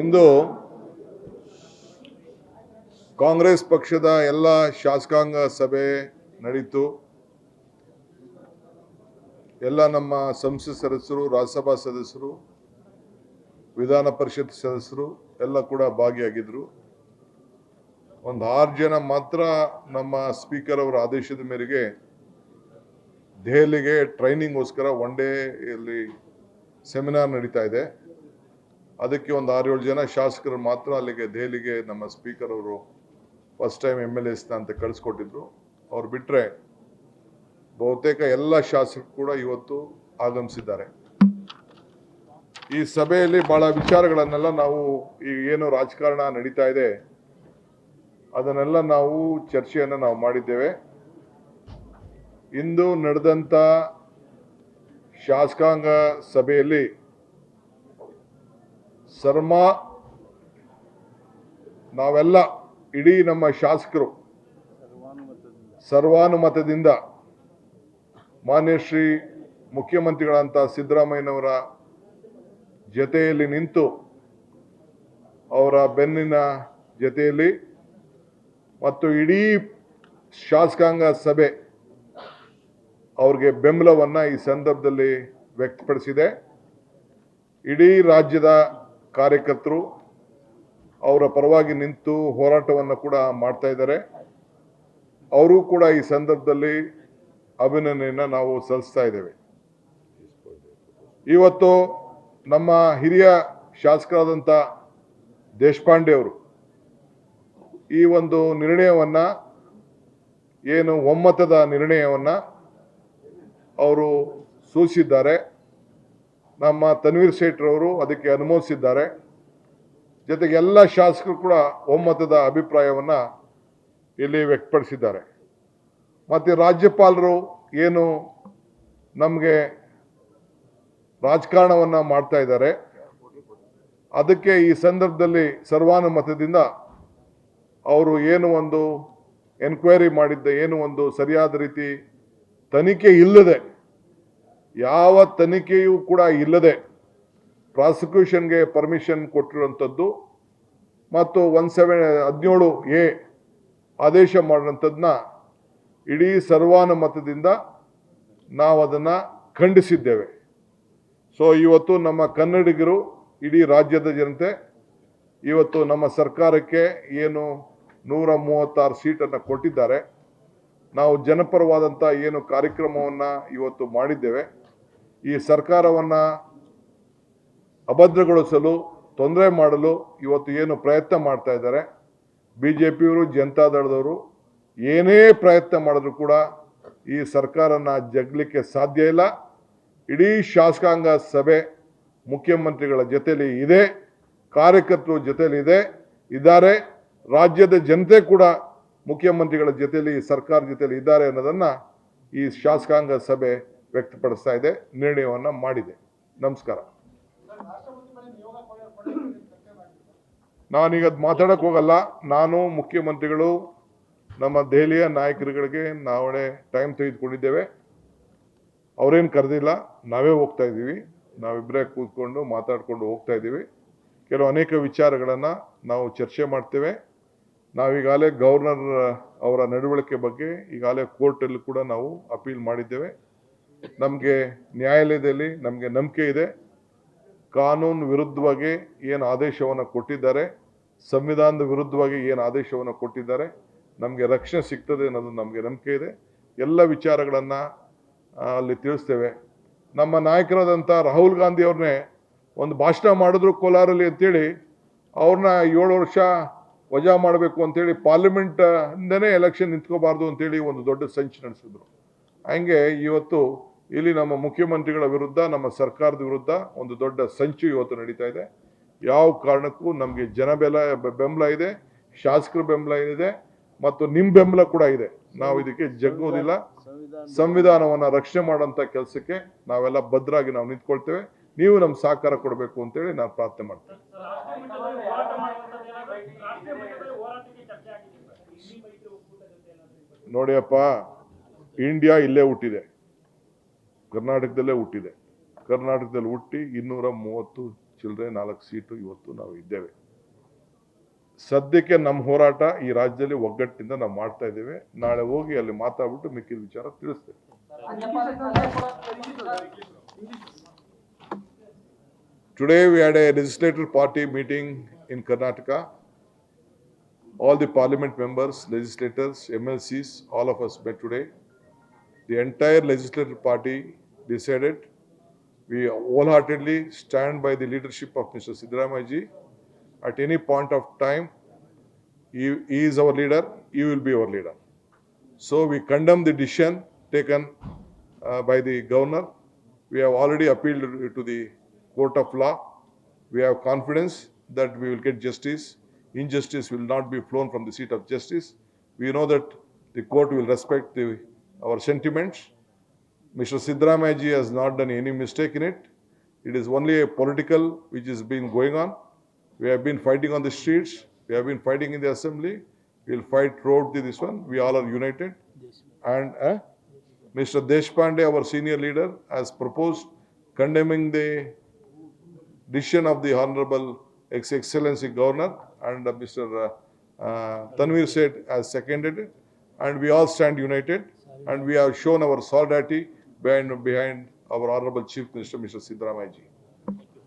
ಇಂದು ಕಾಂಗ್ರೆಸ್ ಪಕ್ಷದ ಎಲ್ಲ ಶಾಸಕಾಂಗ ಸಭೆ ನಡೀತು. ಎಲ್ಲ ನಮ್ಮ ಸಂಸತ್ ಸದಸ್ಯರು, ರಾಜ್ಯಸಭಾ ಸದಸ್ಯರು, ವಿಧಾನ ಪರಿಷತ್ ಸದಸ್ಯರು ಎಲ್ಲ ಕೂಡ ಭಾಗಿಯಾಗಿದ್ರು. ಒಂದು ಆರು ಜನ ಮಾತ್ರ ನಮ್ಮ ಸ್ಪೀಕರ್ ಅವರ ಆದೇಶದ ಮೇರೆಗೆ ದೆಹಲಿಗೆ ಟ್ರೈನಿಂಗ್ಗೋಸ್ಕರ ಒನ್ ಡೇ ಇಲ್ಲಿ ಸೆಮಿನಾರ್ ನಡೀತಾ ಇದೆ. ಅದಕ್ಕೆ ಒಂದು ಆರು ಏಳು ಜನ ಶಾಸಕರು ಮಾತ್ರ ಅಲ್ಲಿಗೆ ದೆಹಲಿಗೆ ನಮ್ಮ ಸ್ಪೀಕರ್ ಅವರು ಫಸ್ಟ್ ಟೈಮ್ ಎಂ ಎಲ್ ಎಸ್ನ ಅಂತ ಕಳಿಸ್ಕೊಟ್ಟಿದ್ರು. ಅವ್ರು ಬಿಟ್ಟರೆ ಬಹುತೇಕ ಎಲ್ಲ ಶಾಸಕರು ಕೂಡ ಇವತ್ತು ಆಗಮಿಸಿದ್ದಾರೆ. ಈ ಸಭೆಯಲ್ಲಿ ಬಹಳ ವಿಚಾರಗಳನ್ನೆಲ್ಲ ನಾವು ಈಗ ಏನು ರಾಜಕಾರಣ ನಡೀತಾ ಇದೆ, ಅದನ್ನೆಲ್ಲ ನಾವು ಚರ್ಚೆಯನ್ನು ನಾವು ಮಾಡಿದ್ದೇವೆ. ಇಂದು ನಡೆದಂಥ ಶಾಸಕಾಂಗ ಸಭೆಯಲ್ಲಿ ಸರ್ಮಾ ನಾವೆಲ್ಲ ಇಡೀ ನಮ್ಮ ಶಾಸಕರು ಸರ್ವಾನುಮತದಿಂದ ಮಾನ್ಯ ಶ್ರೀ ಮುಖ್ಯಮಂತ್ರಿಗಳಂತ ಸಿದ್ದರಾಮಯ್ಯನವರ ಜತೆಯಲ್ಲಿ ನಿಂತು ಅವರ ಬೆನ್ನಿನ ಜತೆಯಲ್ಲಿ ಮತ್ತು ಇಡೀ ಶಾಸಕಾಂಗ ಸಭೆ ಅವ್ರಿಗೆ ಬೆಂಬಲವನ್ನು ಈ ಸಂದರ್ಭದಲ್ಲಿ ವ್ಯಕ್ತಪಡಿಸಿದೆ. ಇಡೀ ರಾಜ್ಯದ ಕಾರ್ಯಕರ್ತರು ಅವರ ಪರವಾಗಿ ನಿಂತು ಹೋರಾಟವನ್ನು ಕೂಡ ಮಾಡ್ತಾ ಇದ್ದಾರೆ. ಅವರು ಕೂಡ ಈ ಸಂದರ್ಭದಲ್ಲಿ ಅಭಿನಂದನೆಯನ್ನು ನಾವು ಸಲ್ಲಿಸ್ತಾ ಇದ್ದೇವೆ. ಇವತ್ತು ನಮ್ಮ ಹಿರಿಯ ಶಾಸಕರಾದಂಥ ದೇಶಪಾಂಡೆ ಅವರು ಈ ಒಂದು ನಿರ್ಣಯವನ್ನು, ಏನು ಒಮ್ಮತದ ನಿರ್ಣಯವನ್ನು ಅವರು ಸೂಚಿಸಿದ್ದಾರೆ. ನಮ್ಮ ತನ್ವೀರ್ ಸೇಠ್ರವರು ಅದಕ್ಕೆ ಅನುಮೋದಿಸಿದ್ದಾರೆ. ಜೊತೆಗೆ ಎಲ್ಲ ಶಾಸಕರು ಕೂಡ ಒಮ್ಮತದ ಅಭಿಪ್ರಾಯವನ್ನು ಇಲ್ಲಿ ವ್ಯಕ್ತಪಡಿಸಿದ್ದಾರೆ. ಮತ್ತು ರಾಜ್ಯಪಾಲರು ಏನು ನಮಗೆ ರಾಜಕಾರಣವನ್ನು ಮಾಡ್ತಾ ಇದ್ದಾರೆ. ಅದಕ್ಕೆ ಈ ಸಂದರ್ಭದಲ್ಲಿ ಸರ್ವಾನುಮತದಿಂದ ಅವರು ಏನು ಒಂದು ಎನ್ಕ್ವೈರಿ ಮಾಡಿದ್ದ, ಏನು ಒಂದು ಸರಿಯಾದ ರೀತಿ ತನಿಖೆ ಇಲ್ಲದೆ ಯಾವ ತನಿಖೆಯೂ ಕೂಡ ಇಲ್ಲದೆ ಪ್ರಾಸಿಕ್ಯೂಷನ್ಗೆ ಪರ್ಮಿಷನ್ ಕೊಟ್ಟಿರುವಂಥದ್ದು ಮತ್ತು ಒನ್ ಸೆವೆನ್ ಹದಿನೇಳು ಎ ಆದೇಶ ಮಾಡಿದಂಥದ್ದನ್ನ ಇಡೀ ಸರ್ವಾನುಮತದಿಂದ ನಾವು ಅದನ್ನು ಖಂಡಿಸಿದ್ದೇವೆ. ಸೊ ಇವತ್ತು ನಮ್ಮ ಕನ್ನಡಿಗರು ಇಡೀ ರಾಜ್ಯದ ಜನತೆ, ಇವತ್ತು ನಮ್ಮ ಸರ್ಕಾರಕ್ಕೆ ಏನು ನೂರ ಮೂವತ್ತಾರು ಸೀಟನ್ನು ಕೊಟ್ಟಿದ್ದಾರೆ. ನಾವು ಜನಪರವಾದಂಥ ಏನು ಕಾರ್ಯಕ್ರಮವನ್ನು ಇವತ್ತು ಮಾಡಿದ್ದೇವೆ. ಈ ಸರ್ಕಾರವನ್ನು ಅಭದ್ರಗೊಳಿಸಲು, ತೊಂದರೆ ಮಾಡಲು ಇವತ್ತು ಏನು ಪ್ರಯತ್ನ ಮಾಡ್ತಾ ಇದ್ದಾರೆ. ಬಿ ಜೆ ಪಿಯವರು ಜನತಾದಳದವರು ಏನೇ ಪ್ರಯತ್ನ ಮಾಡಿದ್ರು ಕೂಡ ಈ ಸರ್ಕಾರನ ಜಗ್ಲಿಕ್ಕೆ ಸಾಧ್ಯ ಇಲ್ಲ. ಇಡೀ ಶಾಸಕಾಂಗ ಸಭೆ ಮುಖ್ಯಮಂತ್ರಿಗಳ ಜೊತೆಯಲ್ಲಿ ಇದೆ, ಕಾರ್ಯಕರ್ತರು ಜೊತೆಯಲ್ಲಿ ಇದೆ, ಇದ್ದಾರೆ. ರಾಜ್ಯದ ಜನತೆ ಕೂಡ ಮುಖ್ಯಮಂತ್ರಿಗಳ ಜೊತೆಯಲ್ಲಿ ಸರ್ಕಾರ ಜೊತೆಯಲ್ಲಿ ಇದ್ದಾರೆ ಅನ್ನೋದನ್ನು ಈ ಶಾಸಕಾಂಗ ಸಭೆ ವ್ಯಕ್ತಪಡಿಸ್ತಾ ಇದೆ, ನಿರ್ಣಯವನ್ನು ಮಾಡಿದೆ. ನಮಸ್ಕಾರ. ನಾನೀಗ ಅದು ಮಾತಾಡಕ್ಕೆ ಹೋಗಲ್ಲ. ನಾನು ಮುಖ್ಯಮಂತ್ರಿಗಳು, ನಮ್ಮ ದೆಹಲಿಯ ನಾಯಕರುಗಳಿಗೆ ನಾವೇ ಟೈಮ್ ತೆಗೆದುಕೊಂಡಿದ್ದೇವೆ. ಅವರೇನು ಕರೆದಿಲ್ಲ, ನಾವೇ ಹೋಗ್ತಾ ಇದ್ದೀವಿ. ನಾವಿಬ್ಬರೇ ಕೂತ್ಕೊಂಡು ಮಾತಾಡ್ಕೊಂಡು ಹೋಗ್ತಾ ಇದ್ದೀವಿ. ಕೆಲವು ಅನೇಕ ವಿಚಾರಗಳನ್ನು ನಾವು ಚರ್ಚೆ ಮಾಡ್ತೇವೆ. ನಾವೀಗಾಗಲೇ ಗವರ್ನರ್ ಅವರ ನಡವಳಿಕೆ ಬಗ್ಗೆ ಈಗಾಗಲೇ ಕೋರ್ಟಲ್ಲಿ ಕೂಡ ನಾವು ಅಪೀಲ್ ಮಾಡಿದ್ದೇವೆ. ನಮಗೆ ನ್ಯಾಯಾಲಯದಲ್ಲಿ ನಮಗೆ ನಂಬಿಕೆ ಇದೆ. ಕಾನೂನು ವಿರುದ್ಧವಾಗಿ ಏನು ಆದೇಶವನ್ನು ಕೊಟ್ಟಿದ್ದಾರೆ, ಸಂವಿಧಾನದ ವಿರುದ್ಧವಾಗಿ ಏನು ಆದೇಶವನ್ನು ಕೊಟ್ಟಿದ್ದಾರೆ, ನಮಗೆ ರಕ್ಷಣೆ ಸಿಗ್ತದೆ ಅನ್ನೋದು ನಮಗೆ ನಂಬಿಕೆ ಇದೆ. ಎಲ್ಲ ವಿಚಾರಗಳನ್ನು ಅಲ್ಲಿ ತಿಳಿಸ್ತೇವೆ. ನಮ್ಮ ನಾಯಕರಾದಂಥ ರಾಹುಲ್ ಗಾಂಧಿ ಅವ್ರನ್ನೇ ಒಂದು ಭಾಷಣ ಮಾಡಿದ್ರು ಕೋಲಾರಲ್ಲಿ ಅಂತೇಳಿ ಅವ್ರನ್ನ ಏಳು ವರ್ಷ ವಜಾ ಮಾಡಬೇಕು ಅಂತೇಳಿ ಪಾರ್ಲಿಮೆಂಟಿಂದನೇ ಎಲೆಕ್ಷನ್ ನಿಂತ್ಕೋಬಾರ್ದು ಅಂತೇಳಿ ಒಂದು ದೊಡ್ಡ ಸಂಚು ನಡೆಸಿದ್ರು. ಹಂಗೆ ಇವತ್ತು ಇಲ್ಲಿ ನಮ್ಮ ಮುಖ್ಯಮಂತ್ರಿಗಳ ವಿರುದ್ಧ ನಮ್ಮ ಸರ್ಕಾರದ ವಿರುದ್ಧ ಒಂದು ದೊಡ್ಡ ಸಂಚು ಇವತ್ತು ನಡೀತಾ ಇದೆ. ಯಾವ ಕಾರಣಕ್ಕೂ ನಮಗೆ ಜನ ಬೆಲ ಬೆಂಬಲ ಇದೆ ಶಾಸಕರ ಬೆಂಬಲ ಇದೆ ಮತ್ತು ನಿಮ್ಮ ಬೆಂಬಲ ಕೂಡ ಇದೆ. ನಾವು ಇದಕ್ಕೆ ಜಗ್ಗೋದಿಲ್ಲ. ಸಂವಿಧಾನವನ್ನು ರಕ್ಷಣೆ ಮಾಡೋಂಥ ಕೆಲಸಕ್ಕೆ ನಾವೆಲ್ಲ ಭದ್ರಾಗಿ ನಾವು ನಿಂತ್ಕೊಳ್ತೇವೆ. ನೀವು ನಮ್ಮ ಸಹಕಾರ ಕೊಡಬೇಕು ಅಂತೇಳಿ ನಾನು ಪ್ರಾರ್ಥನೆ ಮಾಡ್ತೇನೆ. ನೋಡಿಯಪ್ಪ ಇಂಡಿಯಾ ಇಲ್ಲೇ ಹುಟ್ಟಿದೆ. ಕರ್ನಾಟಕದಲ್ಲೇ ಹುಟ್ಟಿದೆ. ಕರ್ನಾಟಕದಲ್ಲಿ ಹುಟ್ಟಿ ಇನ್ನೂರ ಮೂವತ್ತು ಚಿಲ್ಲರೆ ನಾಲ್ಕು ಸೀಟು ಇವತ್ತು ನಾವು ಇದ್ದೇವೆ. ಸದ್ಯಕ್ಕೆ ನಮ್ಮ ಹೋರಾಟ ಈ ರಾಜ್ಯದಲ್ಲಿ ಒಗ್ಗಟ್ಟಿಂದ ನಾವು ಮಾಡ್ತಾ ಇದ್ದೇವೆ. ನಾಳೆ ಹೋಗಿ ಅಲ್ಲಿ ಮಾತಾಡ್ಬಿಟ್ಟು ಮಿಕ್ಕಿದ ವಿಚಾರ ತಿಳಿಸ್ತೇವೆ. Today ವ್ಯಾಡೆ legislator party meeting in Karnataka all the All the parliament members, legislators, MLCs, all of us met today. The entire legislative party decided we wholeheartedly stand by the leadership of Mr. Siddaramayaji. At any point of time, he, he is our leader, he will be our leader. So we condemn the decision taken uh, by the governor. We have already appealed to the court of law. We have confidence that we will get justice. Injustice will not be flown from the seat of justice. We know that the court will respect the, our sentiments. Mr. Siddaramayaji has not done any mistake in it. It is only a political which has been going on. We have been fighting on the streets. We have been fighting in the assembly. We will fight throughout this one. We all are united. And uh, Mr. Deshpande, our senior leader, has proposed condemning the decision of the Honorable Ex Excellency Governor and uh, Mr. uh, uh, Tanvir Seth has seconded it. And we all stand united and we have shown our solidarity behind, behind our Honorable Chief Minister, Mr. Siddaramayaji.